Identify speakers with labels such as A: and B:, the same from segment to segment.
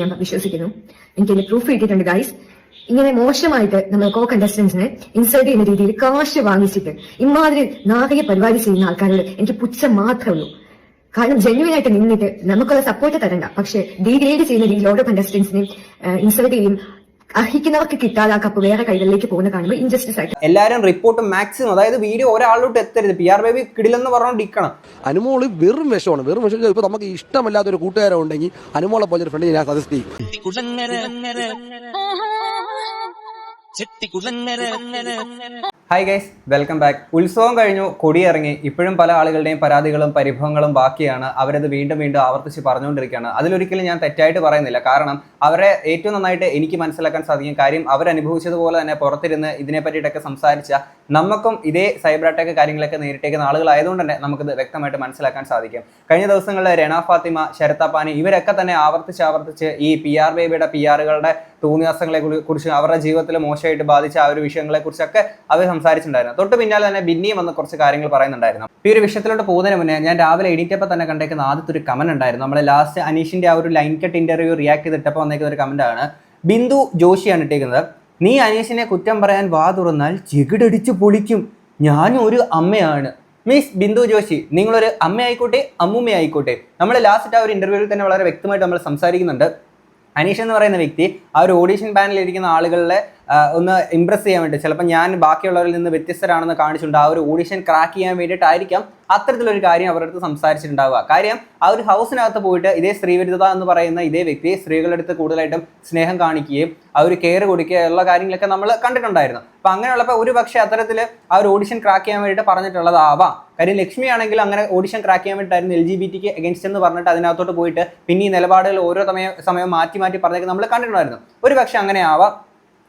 A: ഞാൻ വിശ്വസിക്കുന്നു. എനിക്ക് എന്റെ പ്രൂഫ് കിട്ടിയിട്ടുണ്ട് ഗൈസ് ഇങ്ങനെ മോശമായിട്ട് നമ്മൾ കോ കണ്ടസ്റ്റൻസിനെ ഇൻസൾട്ട് ചെയ്യുന്ന രീതിയിൽ കാശ് വാങ്ങിച്ചിട്ട് ഇമാതിരി നാഗരിക പരിപാടി ചെയ്യുന്ന ആൾക്കാരോട് എനിക്ക് പുച്ഛം മാത്രമേ ഉള്ളൂ. കാരണം ജെന്യുവൻ ആയിട്ട് നിന്നിട്ട് നമുക്കുള്ള സപ്പോർട്ട് തരണ്ട. പക്ഷെ ഡീഗ്രേഡ് ചെയ്യുന്ന രീതിയിൽ ഓരോ കണ്ടസ്റ്റൻസിനെയും ഇൻസൾട്ട് ചെയ്യും. അർഹിക്കുന്നവർക്ക് കിട്ടാതെ ആ കപ്പ് വേറെ കൈകളിലേക്ക് പോകുന്ന കാണുമ്പോൾ ഇൻജസ്റ്റിസ് ആയിട്ട്
B: എല്ലാവരും റിപ്പോർട്ട് മാക്സിമം അതായത് വീഡിയോ ഒരാളിലോട്ട് എത്തരുത്. പി ആർ ബേബി കിടിലെന്ന് പറഞ്ഞുകൊണ്ടിരിക്കണം
C: അനുമോൾ വെറും വിഷമാണ്. വെറും വിഷം ഇപ്പൊ നമുക്ക് ഇഷ്ടമല്ലാത്ത ഒരു കൂട്ടുകാരൻ ഉണ്ടെങ്കിൽ അനുമോളെ പോലെ ഒരു ഫ്രണ്ട് ഞാൻ സജസ്റ്റ് ചെയ്യും.
B: ഹായ് ഗൈസ് വെൽക്കം ബാക്ക് ഉത്സവം കഴിഞ്ഞു കൊടിയിറങ്ങി. ഇപ്പോഴും പല ആളുകളുടെയും പരാതികളും പരിഭവങ്ങളും ബാക്കിയാണ്. അവരത് വീണ്ടും വീണ്ടും ആവർത്തിച്ച് പറഞ്ഞുകൊണ്ടിരിക്കുകയാണ്. അതിലൊരിക്കലും ഞാൻ തെറ്റായിട്ട് പറയുന്നില്ല. കാരണം അവരെ ഏറ്റവും നന്നായിട്ട് എനിക്ക് മനസ്സിലാക്കാൻ സാധിക്കും കാര്യം അവരനുഭവിച്ചതുപോലെ തന്നെ പുറത്തിരുന്ന് ഇതിനെ പറ്റിയിട്ടൊക്കെ സംസാരിച്ച നമുക്കും ഇതേ സൈബർ അറ്റാക്ക് കാര്യങ്ങളൊക്കെ നേരിട്ടേക്കുന്ന ആളുകളായതുകൊണ്ട് തന്നെ നമുക്കിത് വ്യക്തമായിട്ട് മനസ്സിലാക്കാൻ സാധിക്കും. കഴിഞ്ഞ ദിവസങ്ങളിൽ രണ ഫാത്തിമ ശരത്താപ്പാനി ഇവരൊക്കെ തന്നെ ആവർത്തിച്ച് ആവർത്തിച്ച് ഈ പി ആർ ബേബിയുടെ പി ആറുകളുടെ തോന്നിയാസങ്ങളെ കുറി- കുറിച്ച് അവരുടെ ജീവിതത്തിൽ മോശമായിട്ട് ബാധിച്ച ആ ഒരു വിഷയങ്ങളെക്കുറിച്ചൊക്കെ അവർ സംസാരിച്ചിട്ടുണ്ടായിരുന്നു. തൊട്ട് പിന്നാലെ തന്നെ ബിന്നിയും വന്ന് കുറച്ച് കാര്യങ്ങൾ പറയുന്നുണ്ടായിരുന്നു. ഈ ഒരു വിഷയത്തിലോട്ട് പോകുന്നതിന് മുന്നേ ഞാൻ രാവിലെ എണീറ്റപ്പോൾ തന്നെ കണ്ടേക്കുന്ന ആദ്യത്തെ ഒരു കമന്റ് ഉണ്ടായിരുന്നു. നമ്മളെ ലാസ്റ്റ് അനീഷിന്റെ ആ ഒരു ലൈൻ കട്ട് ഇന്റർവ്യൂ റിയാക്ട് ചെയ്തിട്ടപ്പോൾ വന്നേക്കുന്ന ഒരു കമന്റ് ആണ്. ബിന്ദു ജോഷിയാണ് ഇട്ടേക്കുന്നത്. നീ അനീഷിനെ കുറ്റം പറയാൻ വാ തുറന്നാൽ ചെകിടടിച്ച് പൊളിക്കും. ഞാനും ഒരു അമ്മയാണ്. മീൻസ് ബിന്ദു ജോഷി നിങ്ങളൊരു അമ്മ ആയിക്കോട്ടെ അമ്മൂമ്മ ആയിക്കോട്ടെ നമ്മൾ ലാസ്റ്റ് ആ ഒരു ഇന്റർവ്യൂവിൽ തന്നെ വളരെ വ്യക്തമായിട്ട് നമ്മൾ സംസാരിക്കുന്നുണ്ട്. അനീഷ് എന്ന് പറയുന്ന വ്യക്തി ആ ഒരു ഓഡീഷൻ പാനലിൽ ഇരിക്കുന്ന ആളുകളെ ഒന്ന് ഇംപ്രസ് ചെയ്യാൻ വേണ്ടി. ചിലപ്പോൾ ഞാൻ ബാക്കിയുള്ളവരിൽ നിന്ന് വ്യത്യസ്തരാണെന്ന് കാണിച്ചിട്ടുണ്ട്. ആ ഒരു ഓഡീഷൻ ക്രാക്ക് ചെയ്യാൻ വേണ്ടിയിട്ടായിരിക്കാം അത്തരത്തിലൊരു കാര്യം അവരുടെ അടുത്ത് സംസാരിച്ചിട്ടുണ്ടാവുക. കാര്യം ആ ഒരു ഹൗസിനകത്ത് പോയിട്ട് ഇതേ സ്ത്രീവിരുദ്ധത എന്ന് പറയുന്ന ഇതേ വ്യക്തി സ്ത്രീകളുടെ അടുത്ത് കൂടുതലായിട്ടും സ്നേഹം കാണിക്കുകയും ആ ഒരു കെയർ കൊടുക്കുക ഉള്ള കാര്യങ്ങളൊക്കെ നമ്മൾ കണ്ടിട്ടുണ്ടായിരുന്നു. അപ്പം അങ്ങനെയുള്ളപ്പോൾ ഒരു പക്ഷേ അത്തരത്തിൽ ആ ഒരു ഓഡിഷൻ ക്രാക്ക് ചെയ്യാൻ വേണ്ടിയിട്ട് പറഞ്ഞിട്ടുള്ളതാവാം. കാര്യം ലക്ഷ്മി ആണെങ്കിൽ അങ്ങനെ ഓഡിഷൻ ക്രാക്ക് ചെയ്യാൻ വേണ്ടിയിട്ടായിരുന്നു എൽ ജി ബി ടിക്ക് എഗൻസ്റ്റ് എന്ന് പറഞ്ഞിട്ട് അതിനകത്തോട്ട് പോയിട്ട് പിന്നെ ഈ നിലപാടുകൾ ഓരോ സമയം സമയം മാറ്റി മാറ്റി പറഞ്ഞൊക്കെ നമ്മൾ കണ്ടിട്ടുണ്ടായിരുന്നു. ഒരു പക്ഷേ അങ്ങനെ ആവാം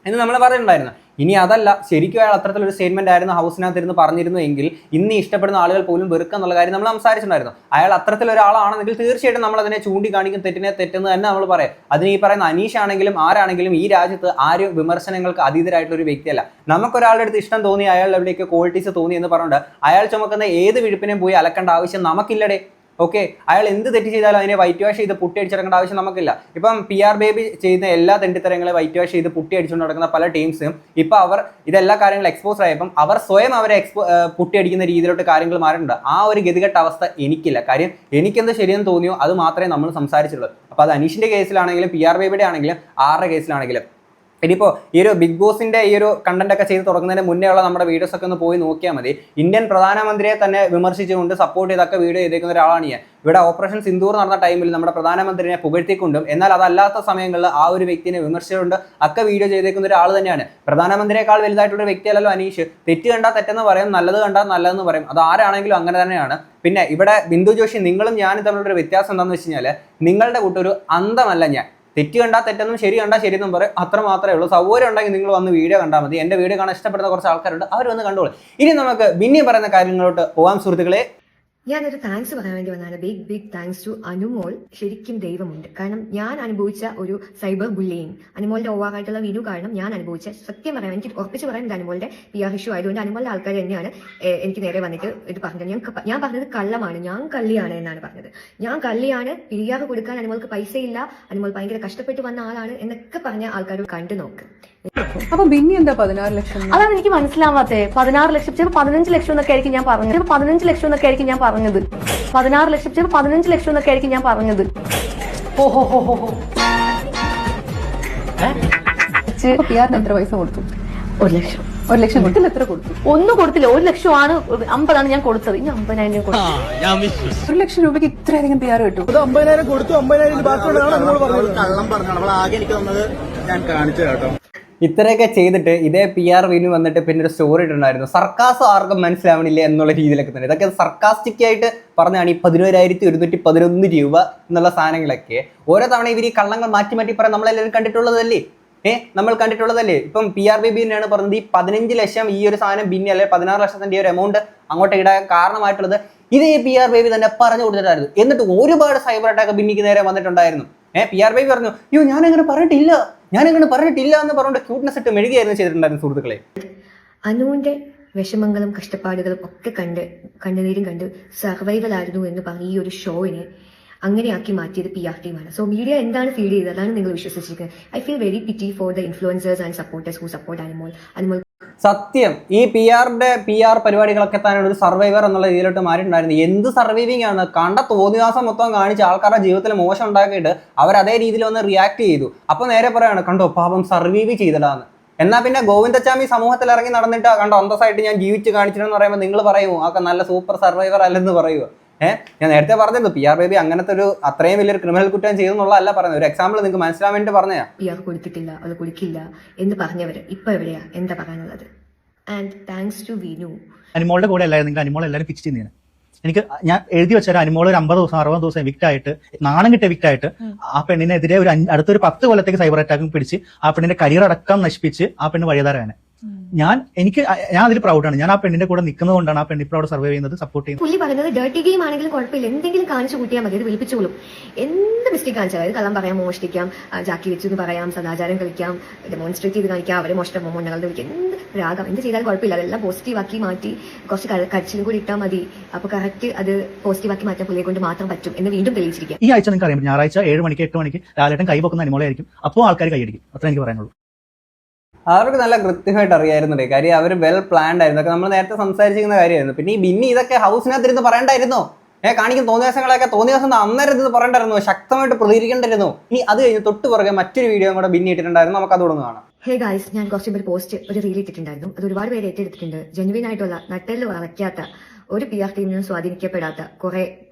B: എന്ന് നമ്മൾ പറഞ്ഞിട്ടുണ്ടായിരുന്നു. ഇനി അതല്ല ശരിക്കും അയാൾ അത്തരത്തിലൊരു സ്റ്റേറ്റ്മെന്റ് ആയിരുന്നു ഹൗസിനകത്ത് ഇരുന്ന് പറഞ്ഞിരുന്നു എങ്കിൽ ഇന്ന് ഇഷ്ടപ്പെടുന്ന ആളുകൾ പോലും വെറുക്കുക എന്നുള്ള കാര്യം നമ്മൾ സംസാരിച്ചിട്ടുണ്ടായിരുന്നു. അയാൾ അത്തരത്തിലൊരാളാണെങ്കിൽ തീർച്ചയായിട്ടും നമ്മൾ അതിനെ ചൂണ്ടിക്കാണിക്കും തെറ്റിനെ തെറ്റെന്ന് തന്നെ നമ്മൾ പറയാം. അതിന് ഈ പറയുന്ന അനീഷ് ആണെങ്കിലും ആരാണെങ്കിലും ഈ രാജ്യത്ത് ആരും വിമർശനങ്ങൾക്ക് അതീതരായിട്ടുള്ള ഒരു വ്യക്തിയല്ല. നമുക്കൊരാളുടെ അടുത്ത് ഇഷ്ടം തോന്നി അയാളുടെ എവിടേക്ക് ക്വാളിറ്റീസ് തോന്നി എന്ന് പറഞ്ഞുകൊണ്ട് അയാൾ ചുമക്കുന്ന ഏത് വിഴുപ്പിനെയും പോയി അലക്കേണ്ട ആവശ്യം നമുക്കില്ലടേ. ഓക്കെ അയാൾ എന്ത് തെറ്റ് ചെയ്താലും അതിനെ വൈറ്റ് വാഷ് ചെയ്ത് പുട്ടി അടിച്ചിറങ്ങേണ്ട ആവശ്യം നമുക്കില്ല. ഇപ്പം പി ആർ ബേബി ചെയ്യുന്ന എല്ലാ തെണ്ടിത്തരങ്ങളെ വൈറ്റ് വാഷ് ചെയ്ത് പുട്ടി അടിച്ചുകൊണ്ട് നടക്കുന്ന പല ടീംസും ഇപ്പം അവർ ഇതെല്ലാ കാര്യങ്ങളും എക്സ്പോസ് ആയപ്പം അവർ സ്വയം അവരെ എക്സ്പോ പുട്ടി അടിക്കുന്ന രീതിയിലോട്ട് കാര്യങ്ങൾ മാറിയിട്ടുണ്ട്. ആ ഒരു ഗതികെട്ട അവസ്ഥ എനിക്കില്ല. കാര്യം എനിക്കെന്ത് ശരിയെന്ന് തോന്നിയോ അത് മാത്രമേ നമ്മൾ സംസാരിച്ചുള്ളൂ അപ്പം അത് അനീഷിന്റെ കേസിലാണെങ്കിലും പി ആർ ബേബിയുടെ ആണെങ്കിലും ആറുടെ കേസിലാണെങ്കിലും ഇനിയിപ്പോൾ ഈ ഒരു ബിഗ് ബോസിന്റെ ഈ ഒരു കണ്ടന്റ് ഒക്കെ ചെയ്ത് തുടങ്ങുന്നതിന് മുന്നേ ഉള്ള നമ്മുടെ വീഡിയോസ് ഒക്കെ ഒന്ന് പോയി നോക്കിയാൽ മതി. ഇന്ത്യൻ പ്രധാനമന്ത്രിയെ തന്നെ വിമർശിച്ചുകൊണ്ട് സപ്പോർട്ട് ചെയ്തൊക്കെ വീഡിയോ ചെയ്തേക്കുന്ന ഒരാളാണ് ഞാൻ. ഇവിടെ ഓപ്പറേഷൻ സിന്ദൂർ നടന്ന ടൈമിൽ നമ്മുടെ പ്രധാനമന്ത്രിയെ പുകഴ്ത്തിക്കൊണ്ടും എന്നാൽ അതല്ലാത്ത സമയങ്ങളിൽ ആ ഒരു വ്യക്തിനെ വിമർശിച്ചുകൊണ്ട് ഒക്കെ വീഡിയോ ചെയ്തേക്കുന്ന ഒരാൾ തന്നെയാണ്. പ്രധാനമന്ത്രിയെക്കാൾ വലുതായിട്ടുള്ള വ്യക്തിയല്ലല്ലോ അനീഷ്. തെറ്റ് കണ്ടാൽ തെറ്റെന്ന് പറയും നല്ലത് കണ്ടാൽ നല്ലതെന്ന് പറയും. അത് ആരാണെങ്കിലും അങ്ങനെ തന്നെയാണ്. പിന്നെ ഇവിടെ ബിന്ദു ജോഷി നിങ്ങളും ഞാനും തമ്മിലുള്ള ഒരു വ്യത്യാസം എന്താണെന്ന് വെച്ച് കഴിഞ്ഞാൽ നിങ്ങളുടെ കൂട്ടൊരു അന്തമല്ല ഞാൻ. തെറ്റ് കണ്ടാൽ തെറ്റെന്നും ശരി കണ്ടാൽ ശരിയെന്നും പറയും. അത്ര മാത്രമേ ഉള്ളൂ. സൗകര്യം ഉണ്ടെങ്കിൽ നിങ്ങൾ വന്ന് വീഡിയോ കണ്ടാൽ മതി. എന്റെ വീഡിയോ കാണാൻ ഇഷ്ടപ്പെടുന്ന കുറച്ച് ആൾക്കാരുണ്ട്. അവർ വന്ന് കണ്ടോളൂ. ഇനി നമുക്ക് ബിന്നി പറയുന്ന കാര്യങ്ങളോട്ട് പോകാം സുഹൃത്തുക്കളെ.
A: ഞാനൊരു താങ്ക്സ് പറയാൻ വേണ്ടി വന്നാണ് big big thanks to Anumol ശരിക്കും ദൈവമുണ്ട്. കാരണം ഞാൻ അനുഭവിച്ച ഒരു സൈബർ ബുള്ളിയിങ് അനുമോളുടെ ഓവാറായിട്ടുള്ള വീഡിയോ കാരണം ഞാൻ അനുഭവിച്ച സത്യം പറയാൻ എനിക്ക് ഉറപ്പിച്ച് പറയാൻ അനുമോളിന്റെ പി ആർ ഇഷ്യൂ ആയതുകൊണ്ട് അനുമോളുടെ ആൾക്കാർ തന്നെയാണ് എനിക്ക് നേരെ വന്നിട്ട് ഇത് പറഞ്ഞത്. ഞാൻ ഞാൻ പറഞ്ഞത് കള്ളമാണ്. ഞാൻ കള്ളിയാണ് എന്നാണ് പറഞ്ഞത്. ഞാൻ കള്ളിയാണ് പിരിയാറ് കൊടുക്കാൻ അനുമോൾക്ക് പൈസയില്ല അനുമോൾ ഭയങ്കര കഷ്ടപ്പെട്ട് വന്ന ആളാണ് എന്നൊക്കെ പറഞ്ഞ ആൾക്കാർ കണ്ടു നോക്ക്.
D: അപ്പൊ പിന്നെ എന്താ പതിനാറ് ലക്ഷം?
E: അതാണ് എനിക്ക് മനസ്സിലാവാത്തേ. പതിനാറ് ലക്ഷം ചിലപ്പോൾ പതിനഞ്ച് ലക്ഷം എന്നൊക്കെ ആയിരിക്കും ഞാൻ പറഞ്ഞത്. ചിലപ്പോൾ പതിനഞ്ച് ലക്ഷം എന്നൊക്കെ ആയിരിക്കും ഞാൻ പറഞ്ഞത്. പതിനാറ് ലക്ഷം ചിലപ്പോൾ പതിനഞ്ച് ലക്ഷം എന്നൊക്കെ ആയിരിക്കും ഞാൻ പറഞ്ഞത്. ഓഹോ ഹോ ഹോ ഹോ
D: അപ്പൊ പി ആറിന് എത്ര പൈസ കൊടുത്തു?
E: ഒരു ലക്ഷം.
D: ഒരു ലക്ഷം കൊടുത്തില്ല എത്ര കൊടുത്തു?
E: ഒന്നും കൊടുത്തില്ല. ഒരു ലക്ഷമാണ് അമ്പതാണ് ഞാൻ കൊടുത്തത്. ഇനി അമ്പതിനായിരം രൂപ കൊടുത്തു.
D: ഒരു ലക്ഷം രൂപയ്ക്ക് ഇത്രയധികം പി ആർ കിട്ടും
F: കള്ളം പറഞ്ഞു നമ്മൾ ആകെ എനിക്ക് തന്നത് ഞാൻ കാണിച്ചു കേട്ടോ.
B: ഇത്രയൊക്കെ ചെയ്തിട്ട് ഇതേ പി ആർ വിനു വന്നിട്ട് പിന്നെ ഒരു സ്റ്റോറി ഇട്ടുണ്ടായിരുന്നു സർക്കാസ് ആർക്കും മനസ്സിലാവണില്ല എന്നുള്ള രീതിയിലൊക്കെ തന്നെ. ഇതൊക്കെ സർക്കാസ്റ്റിക് ആയിട്ട് പറഞ്ഞാണ് ഈ പതിനോരായിരത്തി ഒരുന്നൂറ്റി പതിനൊന്ന് രൂപ എന്നുള്ള സാധനങ്ങളൊക്കെ. ഓരോ തവണ ഇവർ ഈ കള്ളങ്ങൾ മാറ്റി മാറ്റി പറയാൻ നമ്മളെല്ലാവരും കണ്ടിട്ടുള്ളതല്ലേ? ഏ നമ്മൾ കണ്ടിട്ടുള്ളതല്ലേ? ഇപ്പം പി ആർ ബി തന്നെയാണ് പറഞ്ഞത് ഈ പതിനഞ്ച് ലക്ഷം ഈ ഒരു സാധനം ബിന്നി അല്ലെങ്കിൽ പതിനാറ് ലക്ഷത്തിന്റെ ഒരു എമൗണ്ട് അങ്ങോട്ട് ഇടാൻ കാരണമായിട്ടുള്ളത് ഇതേ പി ആർ ബേബി തന്നെ പറഞ്ഞു കൊടുത്തിട്ടായിരുന്നു. എന്നിട്ട് ഒരുപാട് സൈബർ അറ്റാക്ക് ബിന്നിക്ക് നേരെ വന്നിട്ടുണ്ടായിരുന്നു. ഏഹ് പി ആർ ബേബി പറഞ്ഞു അയ്യോ ഞാൻ അങ്ങനെ പറഞ്ഞിട്ടില്ല. ഞാൻ അങ്ങനെ പറഞ്ഞിട്ടില്ല എന്ന് പറഞ്ഞിട്ട് ക്യൂട്ട്നെസ് ഇട്ട് മെഴുകിയായിരുന്നു ചെയ്തിട്ടുണ്ടായിരുന്നു സുഹൃത്തുക്കളെ.
A: അനുവിന്റെ വിഷമങ്ങളും കഷ്ടപ്പാടുകളും ഒക്കെ കണ്ട് കണ്ണുനീരും കണ്ട് സർവൈവൽ ആയിരുന്നു എന്ന് പറഞ്ഞ ഈ ഒരു ഷോയിനെ അങ്ങനെയാക്കി മാറ്റിയത് പി ആർ ടീമാണ് സോ മീഡിയ എന്താണ് ഫീൽ ചെയ്തത്? അതാണ് നിങ്ങൾ വിശ്വസിച്ചിരിക്കുന്നത്. I feel very pity for the influencers and supporters who support Animol Animol
B: സത്യം. ഈ പി ആറിന്റെ പി ആർ പരിപാടികളൊക്കെ തന്നെ ഒരു സർവൈവർ എന്നുള്ള രീതിയിലോട്ട് മാറിയിട്ടുണ്ടായിരുന്നു. എന്ത് സർവൈവിംഗ് ആണ്? കണ്ട തോന്നിവാസം മൊത്തം കാണിച്ച് ആൾക്കാരുടെ ജീവിതത്തിൽ മോശം ഉണ്ടാക്കിയിട്ട് അവർ അതേ രീതിയിൽ ഒന്ന് റിയാക്ട് ചെയ്തു. അപ്പോൾ നേരെ പറയാണ് കണ്ടോ പാപം സർവൈവ് ചെയ്തിടാന്ന് എന്നാൽ പിന്നെ ഗോവിന്ദച്ചാമി സമൂഹത്തിൽ ഇറങ്ങി നടന്നിട്ട് കണ്ടോ അന്തസ്സായിട്ട് ഞാൻ ജീവിച്ച് കാണിച്ചിട്ടെന്ന് പറയുമ്പോൾ നിങ്ങൾ പറയുമോ ആക്കെ നല്ല സൂപ്പർ സർവൈവർ അല്ലെന്ന് പറയുമോ ഏഹ് ഞാൻ നേരത്തെ പറഞ്ഞിരുന്നു പി ആർ ബേബി അങ്ങനത്തെ ഒരു അത്രയും വലിയൊരു ക്രിമിനൽ കുറ്റം ചെയ്തെന്നുള്ളതല്ല പറയുന്നത് ഒരു എക്സാമ്പിൾ നിങ്ങൾക്ക് മനസ്സിലാൻ വേണ്ടി പറഞ്ഞാ
A: പി ആർ കൊടുത്തിട്ടില്ല അത് കൊടുക്കില്ല എന്ന് പറഞ്ഞവര് ഇപ്പൊ എവിടെയാ? എന്താ പറയാനുള്ളത്? And thanks to Vinu.
F: അനിമോളുടെ കൂടെ അല്ലായിരുന്നു. നിങ്ങൾ അനിമോൾ എല്ലാവരും ഫിക്സ് ചെയ്യുന്നതിന് എനിക്ക് ഞാൻ എഴുതി വെച്ച ഒരു അനിമോൾ ഒരു അമ്പത് ദിവസം അറുപത് ദിവസം എവിക്റ്റ് ആയിട്ട് നാണം കിട്ടിയ എവിക്റ്റ് ആയിട്ട് ആ പെണ്ണിനെതിരെ ഒരു അടുത്തൊരു പത്ത് കൊല്ലത്തേക്ക് സൈബർ അറ്റാക്കും പിടിച്ച് ആ പെണ്ണിന്റെ കരിയർ അടക്കം നശിപ്പിച്ച് ആ പെണ്ണ് വഴിയതാരാണ് ഞാൻ എനിക്ക് ഞാൻ അതിൽ പ്രൗഡാണ് ഞാൻ ആ പെണ്ണിന്റെ കൂടെ നിൽക്കുന്നത് കൊണ്ടാണ് ആ പെണ്ണ് ഇപ്പോൾ അവിടെ സർവൈവ് ചെയ്യുന്നത് സപ്പോർട്ട് ചെയ്യുന്നത്.
A: പുള്ളി പറയുന്നത് ഡേർട്ടി ഗെയിം ആണെങ്കിലും കുഴപ്പമില്ല. എന്തെങ്കിലും കാണിച്ചു കൂട്ടിയാൽ മതി. അത് വിളിപ്പിച്ചോളും. എന്ത് മിസ്റ്റേക്ക് കാണിച്ചാൽ അതായത് കള്ളം പറയാം മോഷ്ടിക്കാം ജാക്കി വെച്ചു എന്ന് പറയാം സദാചാരം കളിക്കാം ഡെമോൺസ്ട്രേറ്റ് ചെയ്ത് കാണിക്കാം അവരെ മോഷ്ടം മൊണ്ണകളുടെ വിളിക്കാം. എന്ത് രാഗം എന്ത് ചെയ്താലും കുഴപ്പമില്ല. അതെല്ലാം പോസിറ്റീവ് ആക്കി മാറ്റി കുറച്ച് കരച്ചിലും കൂടി ഇട്ടാൽ മതി. അപ്പൊ കറക്റ്റ് അത് പോസിറ്റീവ് ആക്കി മാറ്റാൻ പുള്ളിയെ കൊണ്ട് മാത്രം പറ്റും എന്ന് വീണ്ടും തെളിയിച്ചിരിക്കുക
F: ഈ ആഴ്ച നിങ്ങൾക്ക് അറിയാം ഞായറാഴ്ച ഏഴ് മണിക്ക് എട്ട് മണിക്ക് രാലേട്ടൻ കൈ പൊക്കുന്ന അനുമോളായിരിക്കും അപ്പോൾ ആൾക്കാർ കൈയടിക്കും. അത്ര എനിക്ക് പറയാനുള്ളൂ.
B: അവർക്ക് നല്ല കൃത്യമായിട്ട് അറിയായിരുന്നുണ്ട് കാര്യം അവർ വെൽ പ്ലാൻഡ് ആയിരുന്നു. ഒക്കെ നമ്മൾ നേരത്തെ സംസാരിച്ചിരുന്ന കാര്യമായിരുന്നു. പിന്നെ ഈ ബിന്നി ഇതൊക്കെ ഹൗസിനകത്തിരുന്ന് പറയണ്ടായിരുന്നോ? ഏ കാണിക്കുന്ന തോന്നിയ ദിവസം അന്നേരം ഇത് പറയണ്ടായിരുന്നു. ശക്തമായിട്ട് പ്രതികരിക്കേണ്ടിരുന്നു ഇനി അത് കഴിഞ്ഞ് തൊട്ട് പുറകെ മറ്റൊരു വീഡിയോ കൂടെ ബിന്നി ഇട്ടിട്ടുണ്ടായിരുന്നു. നമുക്ക് അതോടൊന്ന് കാണാം.
A: ഹേ ഗായ്സ് ഞാൻ കുറച്ച് പേര് പോസ്റ്റ് ഒരു റീൽ ഇട്ടിട്ടുണ്ടായിരുന്നു. അത് ഒരുപാട് പേര് ഏറ്റെടുത്തിട്ടുണ്ട്. ജെനുവിൻ ആയിട്ടുള്ള നട്ടെല്ല് വളയ്ക്കാത്ത ഒരു പി ആർ ടീമിനും സ്വാധീനിക്കപ്പെടാത്ത കുറെ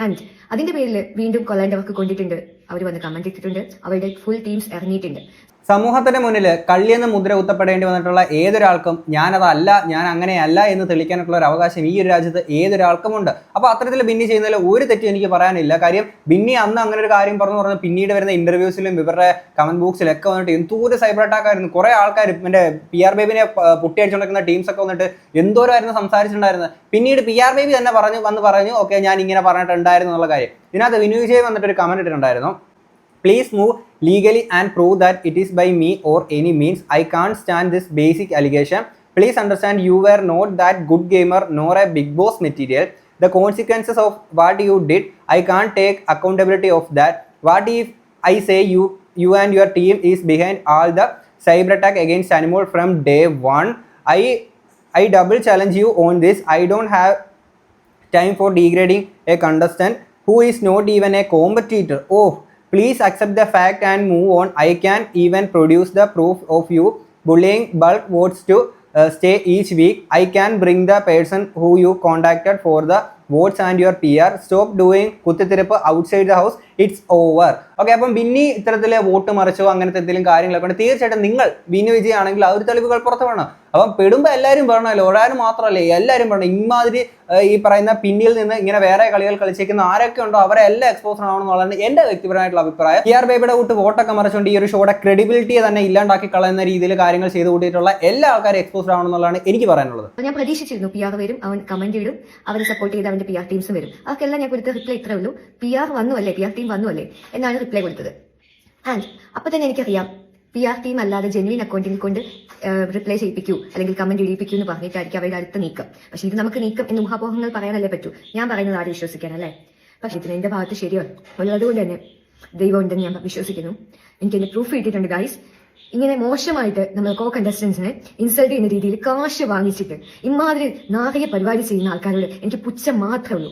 A: ആൻഡ് അതിന്റെ പേരിൽ വീണ്ടും കൊല്ലാണ്ടവർക്ക് കൊണ്ടിട്ടുണ്ട്. അവർ വന്ന് കമന്റ് ഇട്ടിട്ടുണ്ട്. അവരുടെ ഫുൾ ടീംസ് ഇറങ്ങിയിട്ടുണ്ട്.
B: സമൂഹത്തിന്റെ മുന്നിൽ കള്ളിയെന്ന് മുദ്ര കുത്തപ്പെടേണ്ടി വന്നിട്ടുള്ള ഏതൊരാൾക്കും ഞാനതല്ല ഞാൻ അങ്ങനെയല്ല എന്ന് തെളിയിക്കാനുള്ള ഒരു അവകാശം ഈ ഒരു രാജ്യത്ത് ഏതൊരാൾക്കും ഉണ്ട് അപ്പൊ അത്തരത്തിൽ ബിന്നി ചെയ്യുന്നതിൽ ഒരു തെറ്റും എനിക്ക് പറയാനില്ല. കാര്യം ബിന്നി അന്ന് അങ്ങനെ ഒരു കാര്യം പറഞ്ഞു പറഞ്ഞ് പിന്നീട് വരുന്ന ഇന്റർവ്യൂസിലും ഇവരുടെ കമന്റ് ബോക്സിലൊക്കെ വന്നിട്ട് എന്തോരം സൈബർ അറ്റാക്ക് ആയിരുന്നു. കുറെ ആൾക്കാർ എന്റെ പി ആർ ബേബിനെ ടീംസ് ഒക്കെ വന്നിട്ട് എന്തോരമായിരുന്നു സംസാരിച്ചിട്ടുണ്ടായിരുന്നത്. പിന്നീട് പി ആർ ബേബി തന്നെ പറഞ്ഞു വന്ന് പറഞ്ഞു ഓക്കെ ഞാൻ ഇങ്ങനെ പറഞ്ഞിട്ടുണ്ടായിരുന്നു എന്നുള്ള കാര്യം. ഇതിനകത്ത് വിനു വിജയ് വന്നിട്ട് ഒരു കമന്റ് ഇട്ടിട്ടുണ്ടായിരുന്നു. Please move legally and prove that it is by me or any means. I can't stand this basic allegation. Please understand you were not that good gamer nor a big boss material. The consequences of what you did, I can't take accountability of that. What if I say you you and your team is behind all the cyber attack against Animal from day one? I I double challenge you on this. I don't have time for degrading a contestant who is not even a competitor. Oh, Please accept the fact and move on. I can even produce the proof of you bullying bulk votes to uh, stay each week. I can bring the person who you contacted for the votes and your PR. Stop doing kuttittirippu outside the house. It's over okay അപ്പം Binny ഇത്തരത്തിലെ vote മറിച്ചോ അങ്ങനത്തെ എന്തെങ്കിലും കാര്യങ്ങളൊക്കെ ഉണ്ട്. തീർച്ചയായിട്ടും നിങ്ങൾ ബിന്നി വിജയ് ആണെങ്കിൽ ആ ഒരു തെളിവുകൾ പുറത്ത് വേണം അപ്പം പെടുമ്പോൾ എല്ലാവരും പറഞ്ഞല്ലോ ഒരാരും മാത്രമല്ലേ എല്ലാവരും പറയണം. ഇമാതിരി ഈ പറയുന്ന പിന്നിൽ നിന്ന് ഇങ്ങനെ വേറെ കളികൾ കളിച്ചേക്കുന്ന ആരൊക്കെ ഉണ്ടോ അവരെ എല്ലാം എക്സ്പോസർ ആവണമെന്നുള്ളതാണ് എന്റെ വ്യക്തിപരമായിട്ടുള്ള അഭിപ്രായം. ടി ആർ ബേബിയുടെ കൂട്ട് വോട്ടൊക്കെ മറിച്ചുകൊണ്ട് ഈ ഒരു ഷോയുടെ ക്രെഡിബിലിറ്റിയെ തന്നെ ഇല്ലാണ്ടാക്കി കളയുന്ന രീതിയിൽ കാര്യങ്ങൾ ചെയ്തു കൂട്ടിയിട്ടുള്ള എല്ലാ ആൾക്കാരും എക്സ്പോസർ ആവണമെന്നുള്ളതാണ് എനിക്ക് പറയാനുള്ളത്.
A: ഞാൻ പ്രതീക്ഷിച്ചിരുന്നു പി ആർ വരും അവൻ കമന്റ് ഇടും അവരെ സപ്പോർട്ട് ചെയ്ത് അവന്റെ പി ആർ ടീംസും വരും. അവർക്കെല്ലാം ഞാൻ കൊടുത്ത റിപ്ലൈ ഇത്രേ ഉള്ളൂ. പി ആർ വന്നു അല്ലേ? പി ആർ ടീം വന്നു അല്ലേ എന്നാണ് റിപ്ലൈ കൊടുത്തത്. ആൻഡ് അപ്പൊ തന്നെ എനിക്കറിയാം പി ആർ ടീം അല്ലാതെ ജെനുവിൻ അക്കൗണ്ടിൽ കൊണ്ട് റിപ്ലൈ ചെയ്യിപ്പിക്കൂ അല്ലെങ്കിൽ കമന്റ് ഇടിയിപ്പിക്കൂ എന്ന് പറഞ്ഞിട്ടായിരിക്കും അവരുടെ അടുത്ത നീക്കം. പക്ഷെ ഇത് നമുക്ക് നീക്കം എന്ന് ഊഹാപോഹങ്ങൾ പറയാനല്ലേ പറ്റൂ. ഞാൻ പറയുന്നത് ആരും വിശ്വസിക്കാനല്ലേ പക്ഷെ ഇതിന് എന്റെ ഭാഗത്ത് ശരിയാണ് ഉള്ളതുകൊണ്ട് തന്നെ ദൈവം ഉണ്ടെന്ന് ഞാൻ വിശ്വസിക്കുന്നു. എനിക്ക് എന്റെ പ്രൂഫ് കിട്ടിയിട്ടുണ്ട് ഗൈസ് ഇങ്ങനെ മോശമായിട്ട് നമ്മൾ കോ കണ്ടസ്റ്റൻസിനെ ഇൻസൾട്ട് ചെയ്യുന്ന രീതിയിൽ കാശ് വാങ്ങിച്ചിട്ട് ഇമാതിരി നാറിയ പരിപാടി ചെയ്യുന്ന ആൾക്കാരോട് എനിക്ക് പുച്ഛം മാത്രമേ ഉള്ളൂ.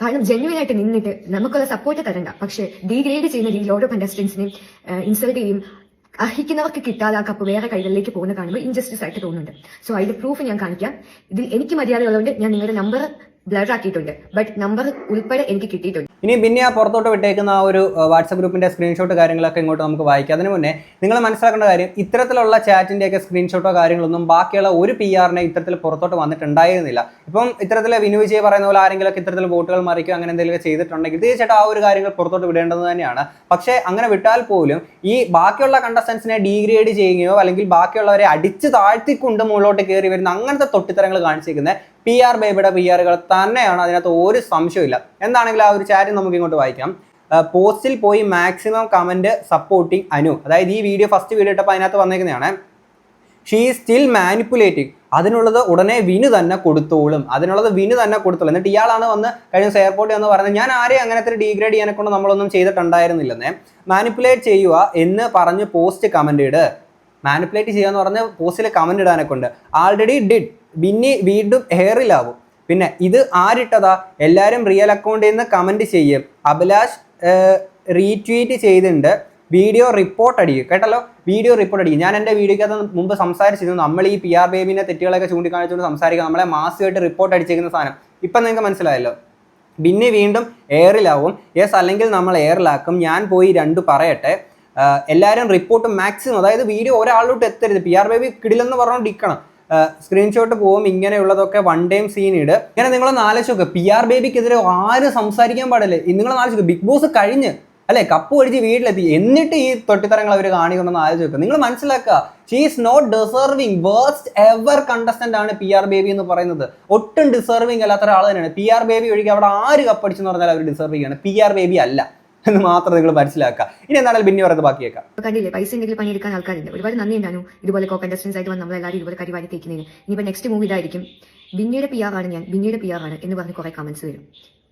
A: കാരണം ജെന്യുവൻ ആയിട്ട് നിന്നിട്ട് നമുക്കുള്ള സപ്പോർട്ട് തരണ്ട. പക്ഷെ ഡീഗ്രേഡ് ചെയ്യുന്ന രീതിയിൽ ഓരോ കണ്ടസ്റ്റൻസിനെയും ഇൻസൾട്ട് ചെയ്യും. അർഹിക്കുന്നവർക്ക് കിട്ടാതെ ആ കപ്പ് വേറെ കൈകളിലേക്ക് പോകുന്ന കാണുമ്പോൾ ഇൻജസ്റ്റിസ് ആയിട്ട് തോന്നുന്നുണ്ട്. സോ അതിന്റെ പ്രൂഫ് ഞാൻ കാണിക്കാം. ഇതിൽ എനിക്ക് മര്യാദ ഉള്ളതുകൊണ്ട് ഞാൻ നിങ്ങളുടെ നമ്പർ ബ്ലർ ആക്കിയിട്ടുണ്ട് ബട്ട് നമ്പർ ഉൾപ്പെടെ എനിക്ക് കിട്ടിയിട്ടുണ്ട്.
B: ഇനി പിന്നെ ആ പുറത്തോട്ട് വിട്ടേക്കുന്ന ആ ഒരു വാട്സപ്പ് ഗ്രൂപ്പിന്റെ സ്ക്രീൻഷോട്ട് കാര്യങ്ങളൊക്കെ ഇങ്ങോട്ട് നമുക്ക് വായിക്കാം. അതിന് മുന്നേ നിങ്ങൾ മനസ്സിലാക്കേണ്ട കാര്യം ഇത്തരത്തിലുള്ള ചാറ്റിന്റെയൊക്കെ സ്ക്രീൻഷോട്ടോ കാര്യങ്ങളൊന്നും ബാക്കിയുള്ള ഒരു പി ആറിനെ ഇത്തരത്തിൽ പുറത്തോട്ട് വന്നിട്ടുണ്ടായിരുന്നില്ല. ഇപ്പം ഇത്തരത്തിൽ വിനു വിജയ് പറയുന്ന പോലെ ആരെങ്കിലുമൊക്കെ ഇത്തരത്തിൽ വോട്ടുകൾ മറിക്കുക അങ്ങനെ എന്തെങ്കിലും ചെയ്തിട്ടുണ്ടെങ്കിൽ തീർച്ചയായിട്ടും ആ ഒരു കാര്യങ്ങൾ പുറത്തോട്ട് വിടേണ്ടത് തന്നെയാണ്. പക്ഷേ അങ്ങനെ വിട്ടാൽ പോലും ഈ ബാക്കിയുള്ള കണ്ടസ്റ്റൻസിനെ ഡീഗ്രേഡ് ചെയ്യുകയോ അല്ലെങ്കിൽ ബാക്കിയുള്ളവരെ അടിച്ചു താഴ്ത്തിക്കൊണ്ട് മുകളിലോട്ട് കയറി വരുന്ന അങ്ങനത്തെ തൊട്ടിത്തരങ്ങൾ കാണിച്ചിരിക്കുന്ന പി ആർ ബേബിയുടെ പി ആറുകൾ തന്നെയാണ് അതിനകത്ത് ഒരു സംശയമില്ല എന്താണെങ്കിലും ആ ഒരു ചാറ്റ് നമുക്ക് ഇങ്ങോട്ട് വായിക്കാം. പോസ്റ്റിൽ പോയി മാക്സിമം കമന്റ് സപ്പോർട്ടിങ് അനു. അതായത് ഈ വീഡിയോ ഫസ്റ്റ് വീഡിയോ ഇട്ടപ്പോൾ അതിനകത്ത് വന്നേക്കുന്നതാണ്. ഷീ സ്റ്റിൽ മാനിപ്പുലേറ്റിംഗ് അതിനുള്ളത് ഉടനെ വിനു തന്നെ കൊടുത്തോളും. അതിനുള്ളത് വിനു തന്നെ കൊടുത്തോളും. എന്നിട്ട് ഇയാളാണ് വന്ന് കഴിഞ്ഞ എയർപോർട്ടിൽ വന്ന് പറയുന്നത് ഞാൻ ആരെയും അങ്ങനത്തെ ഡീഗ്രേഡ് ചെയ്യാനെ കൊണ്ട് നമ്മളൊന്നും ചെയ്തിട്ടുണ്ടായിരുന്നില്ലെന്നേ. മാനിപ്പുലേറ്റ് ചെയ്യുക എന്ന് പറഞ്ഞ് പോസ്റ്റ് കമന്റ് ഇട്. മാനിപ്പുലേറ്റ് ചെയ്യുക എന്ന് പറഞ്ഞാൽ പോസ്റ്റിൽ കമന്റ് ഇടാനൊക്കെ കൊണ്ട് ആൾറെഡി ഡിഡ് പിന്നെ വീണ്ടും ഹെയറിലാവും പിന്നെ ഇത് ആരിട്ടതാ? എല്ലാവരും റിയൽ അക്കൗണ്ടിൽ നിന്ന് കമന്റ് ചെയ്യും. അഭിലാഷ് റീട്വീറ്റ് ചെയ്തിട്ടുണ്ട് വീഡിയോ റിപ്പോർട്ട് അടിക്കും. കേട്ടല്ലോ? വീഡിയോ റിപ്പോർട്ട് അടിക്കും. ഞാൻ എന്റെ വീഡിയോക്കകത്ത് മുമ്പ് സംസാരിച്ചിരുന്നു. നമ്മൾ ഈ പി ആർ ബേബിനെ തെറ്റുകളൊക്കെ ചൂണ്ടിക്കാണിച്ചുകൊണ്ട് സംസാരിക്കുക നമ്മളെ മാസമായിട്ട് റിപ്പോർട്ട് അടിച്ചേക്കുന്ന സാധനം. ഇപ്പം നിങ്ങൾക്ക് മനസ്സിലായല്ലോ? പിന്നെ വീണ്ടും എയറിലാവും യെസ് അല്ലെങ്കിൽ നമ്മൾ എയറിലാക്കും ഞാൻ പോയി രണ്ട് പറയട്ടെ. എല്ലാവരും റിപ്പോർട്ട് മാക്സിമം അതായത് വീഡിയോ ഒരാളിലോട്ട് എത്തരുത്. പി ആർ ബേബി കിടിലെന്ന് പറഞ്ഞുകൊണ്ട് ഇരിക്കണം. സ്ക്രീൻഷോട്ട് പോകും ഇങ്ങനെയുള്ളതൊക്കെ വൺ ടൈം സീൻ ഇട്. ഇങ്ങനെ നിങ്ങളൊന്ന് ആലോചിച്ച് നോക്കുക പി ആർ ബേബിക്കെതിരെ ആരും സംസാരിക്കാൻ പാടില്ല. നിങ്ങൾ ആലോചിക്കുക ബിഗ് ബോസ് കഴിഞ്ഞ് അല്ലെ കപ്പ് ഒഴിച്ച് വീട്ടിലെത്തി. എന്നിട്ട് ഈ തൊട്ടിത്തരങ്ങൾ അവർ കാണിക്കണമെന്ന് ആലോചിച്ച് നോക്കുക നിങ്ങൾ മനസ്സിലാക്കുക she is not deserving worst ever contestant ആണ് പി ആർ ബേബി എന്ന് പറയുന്നത്. ഒട്ടും ഡിസർവിങ് അല്ലാത്ത ഒരാൾ തന്നെയാണ്. പി ആർ ബേബി ഒഴികെ അവിടെ ആര് കപ്പടിച്ചെന്ന് പറഞ്ഞാൽ അവർ ഡിസർവിങ് ആണ് പി ആർ ബേബി അല്ല. എന്ന് മാത്രം നിങ്ങൾ മനസ്സിലാക്കുക. ഇനി എന്താണെങ്കിലും പിന്നെ പറയുന്നത് ബാക്കിയേക്കാം.
A: കണ്ടില്ലേ പൈസ ഉണ്ടെങ്കിൽ പണിയെടുക്കാൻ ആൾക്കാരുണ്ട്. ഒരുപാട് നന്ദി ഉണ്ടായിരുന്നു ഇതുപോലെ കോ കണ്ടസ്റ്റൻസ് ആയിട്ട് വന്ന് നമ്മളെല്ലാവരും ഇതുപോലെ കരിവാരി തേക്കുന്നതിന്. ഇനിയിപ്പോൾ നെക്സ്റ്റ് മൂവി ഇതായിരിക്കും. ബിന്നിയുടെ പി ആണ് ഞാൻ. ബിന്നിയുടെ പി ആണ് എന്ന് പറഞ്ഞ് കുറെ കമന്റ്സ് വരും.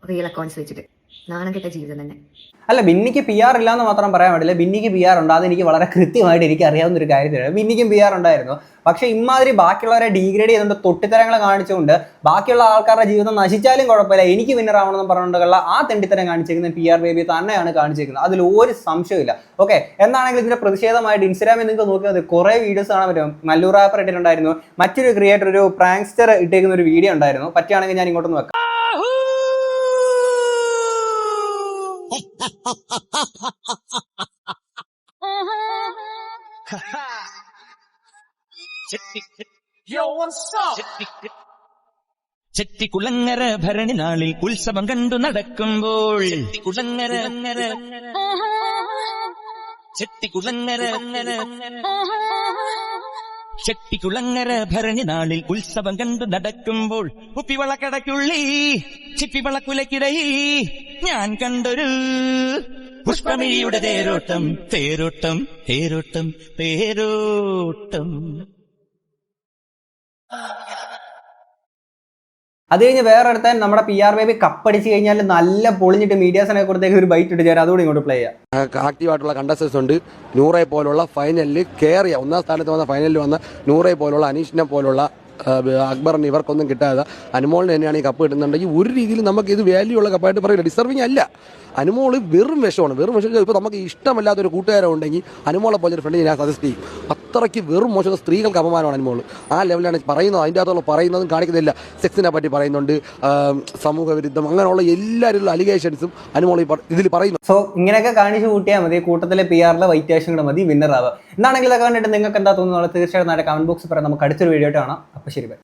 A: റിയൽ അക്കൗണ്ട്സ് വെച്ചിട്ട്. നാണം ജീവിതം തന്നെ.
B: അല്ല ബിന്നിക്ക് പി ആർ ഇല്ലാന്ന് മാത്രം പറയാൻ പാടില്ല. ബിന്നിക്ക് പി ആർ ഉണ്ട് അതെനിക്ക് വളരെ കൃത്യമായിട്ട് എനിക്ക് അറിയാവുന്ന ഒരു കാര്യത്തിലാണ്. ബിന്നിക്കും പി ആർ ഉണ്ടായിരുന്നു. പക്ഷെ ഇമാതിരി ബാക്കിയുള്ളവരെ ഡീഗ്രേഡ് ചെയ്തുകൊണ്ട് തൊട്ടിത്തരങ്ങൾ കാണിച്ചുകൊണ്ട് ബാക്കിയുള്ള ആൾക്കാരുടെ ജീവിതം നശിച്ചാലും കുഴപ്പമില്ല. എനിക്ക് വിന്നർ ആവണമെന്ന് പറഞ്ഞുകൊണ്ടുള്ള ആ തെണ്ടിത്തരം കാണിച്ചിരിക്കുന്ന പി ആർ ബേബി തന്നെയാണ് കാണിച്ചിരിക്കുന്നത്. അതിൽ ഒരു സംശയമില്ല ഓക്കെ എന്താണെങ്കിലും ഇതിന്റെ പ്രതിഷേധമായിട്ട് ഇൻസ്റ്റാഗ്രാമിൽ നിങ്ങൾക്ക് നോക്കിയാൽ കുറേ വീഡിയോസ് കാണാൻ പറ്റും. മല്ലൂർ ആപ്പർ ഇട്ടിട്ടുണ്ടായിരുന്നു. മറ്റൊരു ക്രിയേറ്റർ ഒരു പ്രാങ്സ്റ്റർ ഇട്ടിരിക്കുന്ന ഒരു വീഡിയോ ഉണ്ടായിരുന്നു. പറ്റുകയാണെങ്കിൽ ഞാൻ ഇങ്ങോട്ടൊന്ന് വെക്കാം.
G: ചെട്ടിക്കുളങ്ങര ഭരണി നാളിൽ ഉത്സവം കണ്ടു നടക്കുമ്പോൾ. ചെട്ടിക്കുളങ്ങര. ചെട്ടിക്കുളങ്ങര. ചെട്ടിക്കുളങ്ങര ഭരണി നാളിൽ ഉത്സവം കണ്ടു നടക്കുമ്പോൾ കുപ്പിവളക്കടക്കുള്ളി ചിപ്പിവളക്കുലക്കിടയിൽ ഞാൻ കണ്ടൊരു പുഷ്പമിഴിയുടെ തേരോട്ടം തേരോട്ടം തേരോട്ടം തേരോട്ടം.
B: അത് കഴിഞ്ഞ് വേറെ അടുത്താൻ നമ്മുടെ പി ആർ ബേബി കപ്പടിച്ച് കഴിഞ്ഞാൽ നല്ല പൊളിഞ്ഞിട്ട് മീഡിയാസിനെ കൊടുത്തേക്ക് ഒരു ബൈറ്റ് ഇട്ട് ചേരാം. അതുകൂടി ഇങ്ങോട്ട് പ്ലേ ചെയ്യാം.
C: ആക്റ്റീവായിട്ടുള്ള കണ്ടസ്റ്റൻസ് ഉണ്ട്. നൂറെ പോലുള്ള ഫൈനലിൽ കയറിയ ഒന്നാം സ്ഥാനത്ത് വന്ന ഫൈനലിൽ വന്ന നൂറെ പോലുള്ള അനീഷിനെ പോലുള്ള അക്ബറിന് ഇവർക്കൊന്നും കിട്ടാതെ അനുമോളിന് തന്നെയാണ് ഈ കപ്പ് കിട്ടുന്നുണ്ടെങ്കിൽ ഒരു രീതിയിൽ നമുക്ക് ഇത് വാല്യൂ ഉള്ള കപ്പായിട്ട് പറയില്ല. ഡിസർവിങ് അല്ല. അനുമോൾ വെറും വിഷമാണ്. വെറും വിഷം ഇപ്പോൾ നമുക്ക് ഇഷ്ടമല്ലാത്തൊരു കൂട്ടുകാരുണ്ടെങ്കിൽ അനുമോളെ പോലെ ഒരു ഫ്രണ്ട് ഞാൻ സജസ്റ്റ് ചെയ്യും. അത്രയ്ക്ക് വെറും മോശം. സ്ത്രീകൾക്ക് അപമാനമാണ് അനുമോൾ ആ ലെവലാണ് പറയുന്നത്. അതിന്റെ അകത്തുള്ള പറയുന്നതും കാണിക്കുന്നില്ല. സെക്സിനെ പറ്റി പറയുന്നുണ്ട്. സമൂഹ വിരുദ്ധം അങ്ങനെയുള്ള എല്ലാവരും അലിഗേഷൻസും അനുമോൾ ഇതിൽ പറയുന്നു.
B: സോ ഇങ്ങനെയൊക്കെ കാണിച്ചു കൂട്ടിയാൽ മതി. കൂട്ടത്തിലെ പി ആറിലെ വൈറ്റേഷൻ കൂടെ മതി വിന്നർ ആവുക. എന്താണെങ്കിലും ഇതൊക്കെ കണ്ടിട്ട് നിങ്ങൾക്ക് എന്താ തോന്നുന്നത്? തീർച്ചയായിട്ടും കമന്റ് ബോക്സിൽ പറയാം. നമുക്ക് അടുത്തൊരു വീഡിയോ ആയിട്ട് കാണാം. അപ്പോൾ ശരി